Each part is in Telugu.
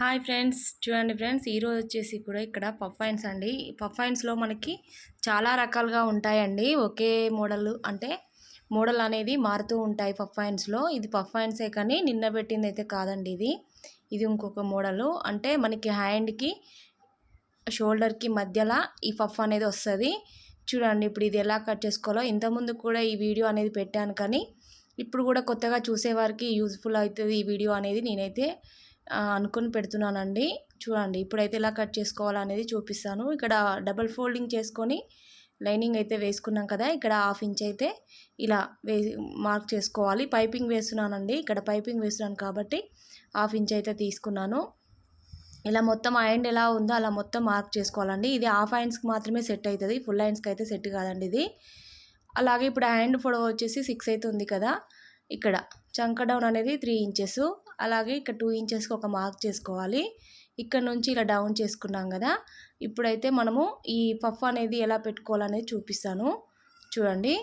Hi friends. చూడండి ఫ్రెండ్స్ ఈరోజు వచ్చేసి కూడా ఇక్కడ పఫైన్స్ అండి. ఈ పఫైన్స్లో మనకి చాలా రకాలుగా ఉంటాయండి. ఒకే మోడల్ అంటే మోడల్ అనేది మారుతూ ఉంటాయి పఫైన్స్లో ఇది పఫైన్సే కానీ నిన్న పెట్టింది అయితే కాదండి ఇది. ఇది ఇంకొక మోడలు. అంటే మనకి హ్యాండ్కి షోల్డర్కి మధ్యలో ఈ పఫ్ అనేది వస్తుంది. చూడండి ఇప్పుడు ఇది ఎలా కట్ చేసుకోవాలో. ఇంతకుముందు కూడా ఈ వీడియో అనేది పెట్టాను కానీ ఇప్పుడు కూడా కొత్తగా చూసేవారికి యూజ్ఫుల్ అవుతుంది ఈ వీడియో అనేది. నేనైతే అనుకుని పెడుతున్నానండి. చూడండి ఇప్పుడైతే ఎలా కట్ చేసుకోవాలనేది చూపిస్తాను. ఇక్కడ డబల్ ఫోల్డింగ్ చేసుకొని లైనింగ్ అయితే వేసుకున్నాం కదా ఇక్కడ హాఫ్ ఇంచ్ అయితే ఇలా వే మార్క్ చేసుకోవాలి. పైపింగ్ వేస్తున్నానండి ఇక్కడ పైపింగ్ వేస్తున్నాను కాబట్టి హాఫ్ ఇంచ్ అయితే తీసుకున్నాను. ఇలా మొత్తం హ్యాండ్ ఎలా ఉందో అలా మొత్తం మార్క్ చేసుకోవాలండి. ఇది హాఫ్ హ్యాండ్స్కి మాత్రమే సెట్ అవుతుంది ఫుల్ హ్యాండ్స్కి అయితే సెట్ కాదండి ఇది. అలాగే ఇప్పుడు హ్యాండ్ పొడవు వచ్చేసి సిక్స్ అయితే ఉంది కదా ఇక్కడ చంక డౌన్ అనేది త్రీ ఇంచెస్. అలాగే ఇక్కడ టూ ఇంచెస్కి ఒక మార్క్ చేసుకోవాలి. ఇక్కడ నుంచి ఇలా డౌన్ చేసుకున్నాం కదా. ఇప్పుడైతే మనము ఈ పఫ్ అనేది ఎలా పెట్టుకోవాలనేది చూపిస్తాను. చూడండి.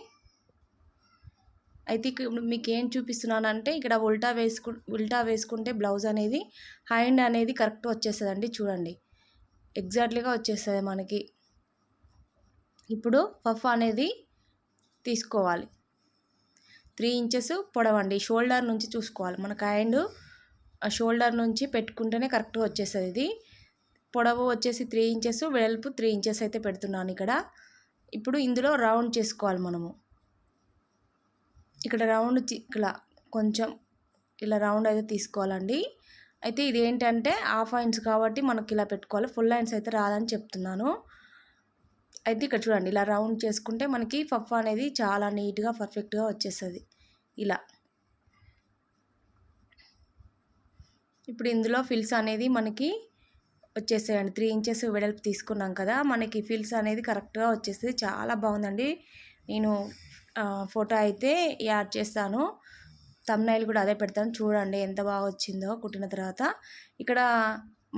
అయితే ఇక్కడ మీకు ఏం చూపిస్తున్నానంటే ఇక్కడ ఉల్టా వేసుకు ఉల్టా వేసుకుంటే బ్లౌజ్ అనేది హ్యాండ్ అనేది కరెక్ట్ వచ్చేస్తుందండి చూడండి. ఎగ్జాక్ట్లీగా వచ్చేస్తుంది మనకి. ఇప్పుడు పఫ్ అనేది తీసుకోవాలి. Three inches పొడవండి. షోల్డర్ నుంచి చూసుకోవాలి. మనకు హ్యాండ్ షోల్డర్ నుంచి పెట్టుకుంటేనే కరెక్ట్గా వచ్చేస్తుంది ఇది. పొడవు వచ్చేసి త్రీ ఇంచెస్ వెడల్పు త్రీ ఇంచెస్ అయితే పెడుతున్నాను ఇక్కడ. ఇప్పుడు ఇందులో రౌండ్ చేసుకోవాలి మనము. ఇక్కడ రౌండ్ చి- ఇలా కొంచెం ఇలా రౌండ్ అయితే తీసుకోవాలండి. అయితే ఇది ఏంటంటే హాఫ్ హ్యాండ్స్ కాబట్టి మనకి ఇలా పెట్టుకోవాలి. ఫుల్ హ్యాండ్స్ అయితే రాదని చెప్తున్నాను. అయితే ఇక్కడ చూడండి ఇలా రౌండ్ చేసుకుంటే మనకి పఫ్ అనేది చాలా నీట్గా పర్ఫెక్ట్గా వచ్చేస్తుంది. ఇలా. ఇప్పుడు ఇందులో ఫిల్స్ అనేది మనకి వచ్చేస్తాయండి. త్రీ ఇంచెస్ వెడల్పు తీసుకున్నాం కదా మనకి ఫిల్స్ అనేది కరెక్ట్గా వచ్చేస్తుంది. చాలా బాగుందండి. నేను ఫోటో అయితే యాడ్ చేస్తాను. తమ్నైల్ కూడా అదే పెడతాను. చూడండి ఎంత బాగా వచ్చిందో కుట్టిన తర్వాత. ఇక్కడ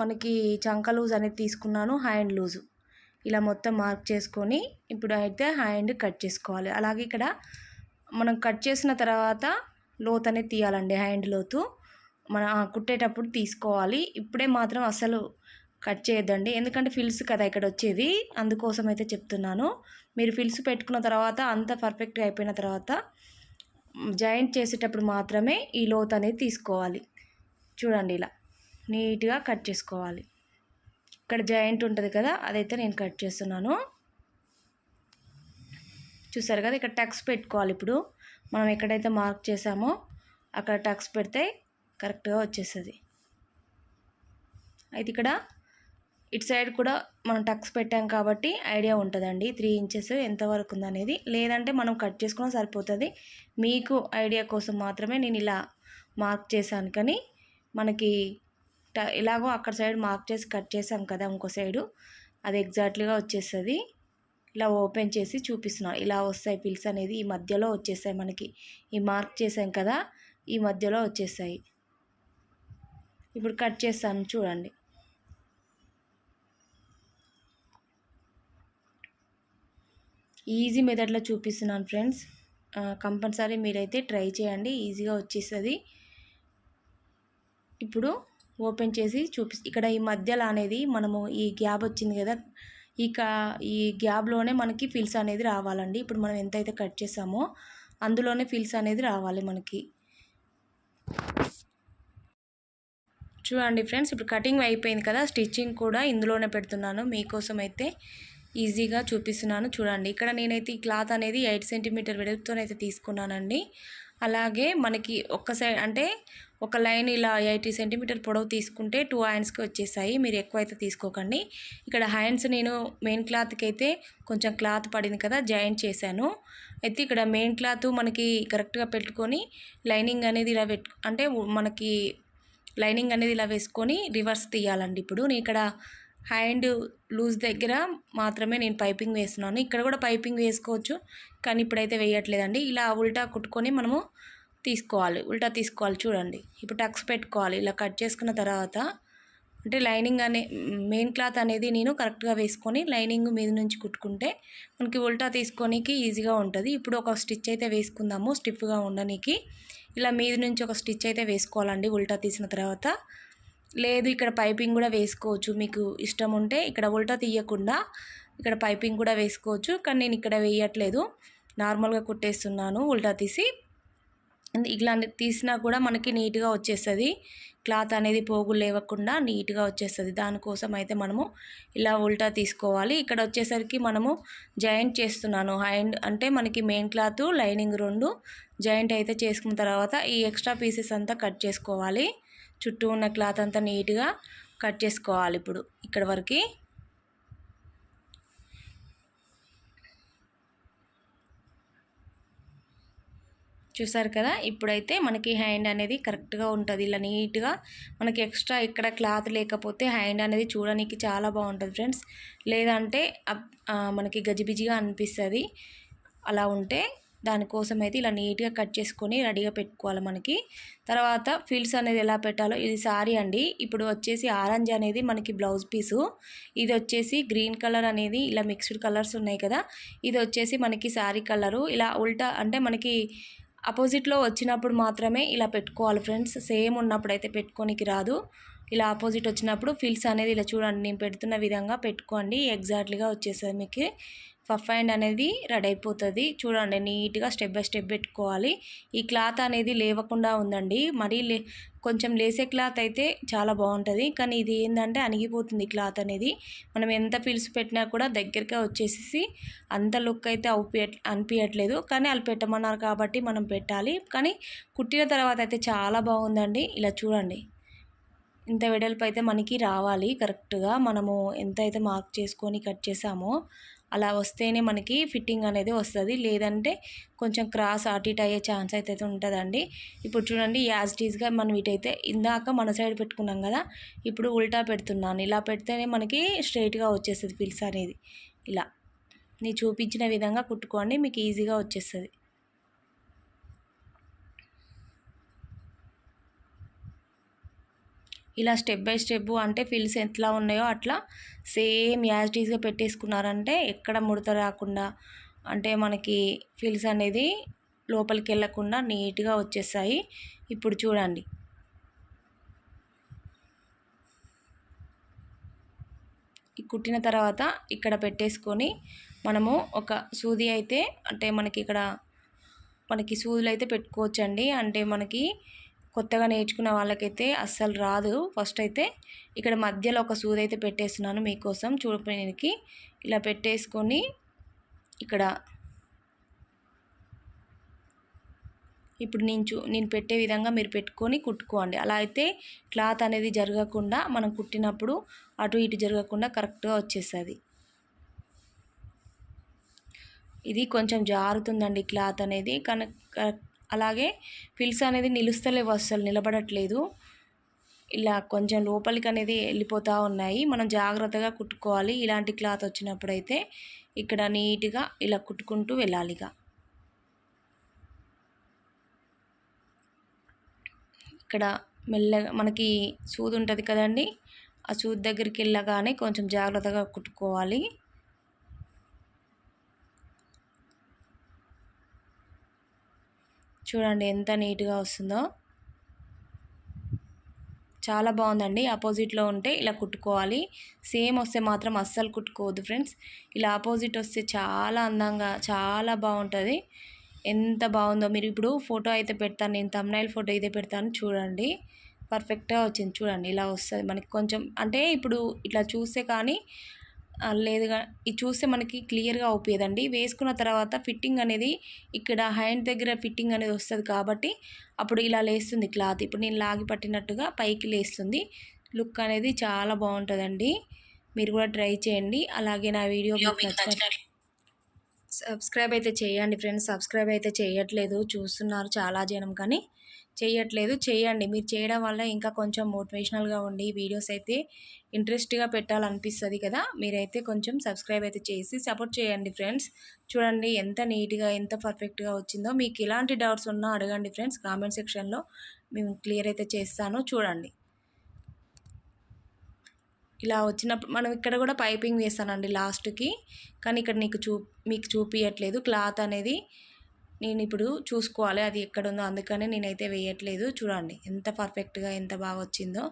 మనకి చంక లూజ్ అనేది తీసుకున్నాను హ్యాండ్ లూజు. ఇలా మొత్తం మార్క్ చేసుకొని ఇప్పుడు అయితే హ్యాండ్ కట్ చేసుకోవాలి. అలాగే ఇక్కడ మనం కట్ చేసిన తర్వాత లోత్ అనేది తీయాలండి హ్యాండ్ లోతు. మన కుట్టేటప్పుడు తీసుకోవాలి. ఇప్పుడే మాత్రం అసలు కట్ చేయొద్దండి. ఎందుకంటే ఫిల్స్ కదా ఇక్కడ వచ్చేది అందుకోసం అయితే చెప్తున్నాను. మీరు ఫిల్స్ పెట్టుకున్న తర్వాత అంత పర్ఫెక్ట్గా అయిపోయిన తర్వాత జాయింట్ చేసేటప్పుడు మాత్రమే ఈ లోత్ అనేది తీసుకోవాలి. చూడండి ఇలా. నీట్గా కట్ చేసుకోవాలి. ఇక్కడ జాయింట్ ఉంటుంది కదా అదైతే నేను కట్ చేస్తున్నాను. చూసారు కదా ఇక్కడ టక్స్ పెట్టుకోవాలి ఇప్పుడు. మనం ఎక్కడైతే మార్క్ చేసామో అక్కడ టక్స్ పెడితే కరెక్ట్గా వచ్చేస్తుంది. అయితే ఇక్కడ ఇటు సైడ్ కూడా మనం టక్స్ పెట్టాం కాబట్టి ఐడియా ఉంటుందండి. త్రీ ఇంచెస్ ఎంతవరకు ఉందనేది. లేదంటే మనం కట్ చేసుకున్నా సరిపోతుంది. మీకు ఐడియా కోసం మాత్రమే నేను ఇలా మార్క్ చేశాను. కానీ మనకి ట- ఎలాగో అక్కడ సైడ్ మార్క్ చేసి కట్ చేసాం కదా ఇంకో సైడు. అది ఎగ్జాక్ట్లీగా వచ్చేస్తుంది. ఇలా ఓపెన్ చేసి చూపిస్తున్నాను ఇలా వస్తాయి పిల్స్ అనేది ఈ మధ్యలో వచ్చేస్తాయి మనకి. ఈ మార్క్ చేసాం కదా ఈ మధ్యలో వచ్చేస్తాయి. ఇప్పుడు కట్ చేస్తాను చూడండి. ఈజీ మెథడ్లో చూపిస్తున్నాను ఫ్రెండ్స్. కంపల్సరీ మీరైతే ట్రై చేయండి. ఈజీగా వచ్చేస్తుంది. ఇప్పుడు ఓపెన్ చేసి చూపి ఇక్కడ ఈ మధ్యలో అనేది మనము ఈ గ్యాప్ వచ్చింది కదా ఈ కా ఈ గ్యాప్లోనే మనకి ఫిల్స్ అనేది రావాలండి. ఇప్పుడు మనం ఎంతైతే కట్ చేసామో అందులోనే ఫిల్స్ అనేది రావాలి మనకి. చూడండి ఫ్రెండ్స్ ఇప్పుడు కటింగ్ అయిపోయింది కదా స్టిచ్చింగ్ కూడా ఇందులోనే పెడుతున్నాను. మీకోసం అయితే ఈజీగా చూపిస్తున్నాను చూడండి. ఇక్కడ నేనైతే ఈ క్లాత్ అనేది ఎయిట్ సెంటీమీటర్ వెడల్పుతోనైతే తీసుకున్నానండి. అలాగే మనకి ఒక్క సైడ్ అంటే ఒక లైన్ ఇలా ఎయిటీ సెంటీమీటర్ పొడవు తీసుకుంటే టూ హ్యాండ్స్కి వచ్చేసాయి. మీరు ఎక్కువ అయితే తీసుకోకండి. ఇక్కడ హ్యాండ్స్ నేను మెయిన్ క్లాత్కి అయితే కొంచెం క్లాత్ పడింది కదా జాయింట్ చేశాను. అయితే ఇక్కడ మెయిన్ క్లాత్ మనకి కరెక్ట్గా పెట్టుకొని లైనింగ్ అనేది ఇలా పెట్టు అంటే మనకి లైనింగ్ అనేది ఇలా వేసుకొని రివర్స్ తీయాలండి ఇప్పుడు. నేను ఇక్కడ హ్యాండ్ లూజ్ దగ్గర మాత్రమే నేను పైపింగ్ వేస్తున్నాను. ఇక్కడ కూడా పైపింగ్ వేసుకోవచ్చు కానీ ఇప్పుడైతే వేయట్లేదండి. ఇలా ఉల్టా కుట్టుకొని మనము తీసుకోవాలి. ఉల్టా తీసుకోవాలి చూడండి. ఇప్పుడు టక్స్ పెట్టుకోవాలి. ఇలా కట్ చేసుకున్న తర్వాత అంటే లైనింగ్ అనే మెయిన్ క్లాత్ అనేది నేను కరెక్ట్గా వేసుకొని లైనింగ్ మీద నుంచి కుట్టుకుంటే మనకి ఉల్టా తీసుకోనికి ఈజీగా ఉంటుంది. ఇప్పుడు ఒక స్టిచ్ అయితే వేసుకుందాము స్టిఫ్గా ఉండడానికి ఇలా మీద నుంచి ఒక స్టిచ్ అయితే వేసుకోవాలండి ఉల్టా తీసిన తర్వాత. లేదు ఇక్కడ పైపింగ్ కూడా వేసుకోవచ్చు. మీకు ఇష్టం ఉంటే ఇక్కడ ఉల్టా తీయకుండా ఇక్కడ పైపింగ్ కూడా వేసుకోవచ్చు. కానీ నేను ఇక్కడ వేయట్లేదు. నార్మల్గా కుట్టేస్తున్నాను ఉల్టా తీసి. ఇట్లా తీసినా కూడా మనకి నీట్గా వచ్చేస్తుంది. క్లాత్ అనేది పోగులు లేవకుండా నీట్గా వచ్చేస్తుంది. దానికోసం అయితే మనము ఇలా ఉల్టా తీసుకోవాలి. ఇక్కడ వచ్చేసరికి మనము జాయింట్ చేస్తున్నాను. హ్యాండ్ అంటే మనకి మెయిన్ క్లాత్ లైనింగ్ రెండు జాయింట్ అయితే చేసుకున్న తర్వాత ఈ ఎక్స్ట్రా పీసెస్ అంతా కట్ చేసుకోవాలి. చుట్టూ ఉన్న క్లాత్ అంతా నీట్గా కట్ చేసుకోవాలి ఇప్పుడు ఇక్కడ వరకు. చూసారు కదా? ఇప్పుడైతే మనకి హ్యాండ్ అనేది కరెక్ట్గా ఉంటుంది. ఇలా నీట్గా మనకి ఎక్స్ట్రా ఇక్కడ క్లాత్ లేకపోతే హ్యాండ్ అనేది చూడడానికి చాలా బాగుంటుంది ఫ్రెండ్స్. లేదంటే మనకి గజిబిజిగా అనిపిస్తుంది. అలా ఉంటే దానికోసం అయితే ఇలా నీట్గా కట్ చేసుకొని రెడీగా పెట్టుకోవాలి మనకి. తర్వాత ఫీల్డ్స్ అనేది ఎలా పెట్టాలో ఇది సారీ అండి. ఇప్పుడు వచ్చేసి ఆరెంజ్ అనేది మనకి బ్లౌజ్ పీసు. ఇది వచ్చేసి గ్రీన్ కలర్ అనేది ఇలా మిక్స్డ్ కలర్స్ ఉన్నాయి కదా? ఇది వచ్చేసి మనకి శారీ కలరు. ఇలా ఉల్టా అంటే మనకి అపోజిట్లో వచ్చినప్పుడు మాత్రమే ఇలా పెట్టుకోవాలి ఫ్రెండ్స్. సేమ్ ఉన్నప్పుడు అయితే పెట్టుకోనికి రాదు. ఇలా ఆపోజిట్ వచ్చినప్పుడు ఫిల్స్ అనేది ఇలా చూడండి నేను పెడుతున్న విధంగా పెట్టుకోండి. ఎగ్జాక్ట్లీగా వచ్చేస్తుంది మీకు. పఫ్ హ్యాండ్ అనేది రెడీ అయిపోతుంది. చూడండి నీట్గా స్టెప్ బై స్టెప్ పెట్టుకోవాలి. ఈ క్లాత్ అనేది లేవకుండా ఉందండి. మరీ లే కొంచెం లేసే క్లాత్ అయితే చాలా బాగుంటుంది. కానీ ఇది ఏంటంటే అణిగిపోతుంది క్లాత్ అనేది. మనం ఎంత పిలుసు పెట్టినా కూడా దగ్గరగా వచ్చేసి అంత లుక్ అయితే అవుపియ అనిపించట్లేదు కానీ వాళ్ళు పెట్టమన్నారు కాబట్టి మనం పెట్టాలి. కానీ కుట్టిన తర్వాత అయితే చాలా బాగుందండి. ఇలా చూడండి. ఇంత వెడల్పు అయితే మనకి రావాలి కరెక్ట్గా మనము ఎంత అయితే మార్క్ చేసుకొని కట్ చేసామో అలా వస్తేనే మనకి ఫిట్టింగ్ అనేది వస్తుంది. లేదంటే కొంచెం క్రాస్ అటు ఇటు అయ్యే ఛాన్స్ అయితే ఉంటుందండి. ఇప్పుడు చూడండి యాజ్ టీజ్గా మనం ఇటైతే ఇందాక మన సైడ్ పెట్టుకున్నాం కదా ఇప్పుడు ఉల్టా పెడుతున్నాను. ఇలా పెడితేనే మనకి స్ట్రైట్గా వచ్చేస్తుంది పిల్స్ అనేది. ఇలా. నేను చూపించిన విధంగా కుట్టుకోండి మీకు ఈజీగా వచ్చేస్తుంది. ఇలా స్టెప్ బై స్టెప్ అంటే ఫిల్స్ ఎట్లా ఉన్నాయో అట్లా సేమ్ యాజిటీస్గా పెట్టేసుకున్నారంటే ఎక్కడ ముడత రాకుండా అంటే మనకి ఫిల్స్ అనేది లోపలికి వెళ్ళకుండా నీట్గా వచ్చేస్తాయి ఇప్పుడు చూడండి. కుట్టిన తర్వాత ఇక్కడ పెట్టేసుకొని మనము ఒక సూది అయితే అంటే మనకి ఇక్కడ మనకి సూదులు అయితే పెట్టుకోవచ్చండి. అంటే మనకి కొత్తగా నేర్చుకున్న వాళ్ళకైతే అస్సలు రాదు. ఫస్ట్ అయితే ఇక్కడ మధ్యలో ఒక సూది అయితే పెట్టేస్తున్నాను మీకోసం. చూడడానికి ఇలా పెట్టేసుకొని ఇక్కడ ఇప్పుడు నేను చూ నేను పెట్టే విధంగా మీరు పెట్టుకొని కుట్టుకోండి. అలా అయితే క్లాత్ అనేది జరగకుండా మనం కుట్టినప్పుడు అటు ఇటు జరగకుండా కరెక్ట్గా వచ్చేస్తుంది. ఇది కొంచెం జారుతుందండి క్లాత్ అనేది. కనుక అలాగే పిల్స్ అనేది నిలుస్తలేవు అస్సలు నిలబడట్లేదు. ఇలా కొంచెం లోపలికి అనేది వెళ్ళిపోతూ ఉన్నాయి. మనం జాగ్రత్తగా కుట్టుకోవాలి. ఇలాంటి క్లాత్ వచ్చినప్పుడైతే ఇక్కడ నీట్గా ఇలా కుట్టుకుంటూ వెళ్ళాలి ఇక. ఇక్కడ మెల్లగా మనకి సూది ఉంటుంది కదండి. ఆ సూది దగ్గరికి వెళ్ళగానే కొంచెం జాగ్రత్తగా కుట్టుకోవాలి. చూడండి ఎంత నీట్గా వస్తుందో. చాలా బాగుందండి. ఆపోజిట్లో ఉంటే ఇలా కుట్టుకోవాలి. సేమ్ వస్తే మాత్రం అస్సలు కుట్టుకోవద్దు ఫ్రెండ్స్. ఇలా ఆపోజిట్ వస్తే చాలా అందంగా చాలా బాగుంటుంది. ఎంత బాగుందో. మీరు ఇప్పుడు ఫోటో అయితే పెడతాను. నేను తమ్నైల్ ఫోటో అయితే పెడతాను. చూడండి. పర్ఫెక్ట్గా వచ్చింది. చూడండి ఇలా వస్తుంది. మనకి కొంచెం అంటే ఇప్పుడు ఇట్లా చూస్తే కానీ లేదుగా. ఇది చూస్తే మనకి క్లియర్గా అవుపోయేదండి వేసుకున్న తర్వాత ఫిట్టింగ్ అనేది ఇక్కడ హ్యాండ్ దగ్గర ఫిట్టింగ్ అనేది వస్తుంది కాబట్టి అప్పుడు ఇలా లేస్తుంది క్లాత్. ఇప్పుడు నేను లాగి పట్టినట్టుగా పైకి లేస్తుంది. లుక్ అనేది చాలా బాగుంటుందండి. మీరు కూడా ట్రై చేయండి. అలాగే నా వీడియో సబ్స్క్రైబ్ అయితే చేయండి ఫ్రెండ్స్. సబ్స్క్రైబ్ అయితే చేయట్లేదు. చూస్తున్నారు చాలా జనం కానీ చేయట్లేదు. చేయండి. మీరు చేయడం వల్ల ఇంకా కొంచెం మోటివేషనల్గా ఉండి వీడియోస్ అయితే ఇంట్రెస్ట్గా పెట్టాలనిపిస్తుంది కదా. మీరైతే కొంచెం సబ్స్క్రైబ్ అయితే చేసి సపోర్ట్ చేయండి ఫ్రెండ్స్. చూడండి ఎంత నీట్గా ఎంత పర్ఫెక్ట్గా వచ్చిందో. మీకు ఇలాంటి డౌట్స్ ఉన్నా అడగండి ఫ్రెండ్స్. కామెంట్ సెక్షన్లో మేము క్లియర్ అయితే చేస్తాను. చూడండి. ఇలా వచ్చినప్పుడు మనం ఇక్కడ కూడా పైపింగ్ వేస్తానండి లాస్ట్కి. కానీ ఇక్కడ నీకు చూ మీకు చూపించట్లేదు క్లాత్ అనేది నేను ఇప్పుడు చూసుకోవాలి. అది ఎక్కడ ఉందో అందుకనే నేనైతే వేయట్లేదు. చూడండి ఎంత పర్ఫెక్ట్గా ఎంత బాగా వచ్చిందో.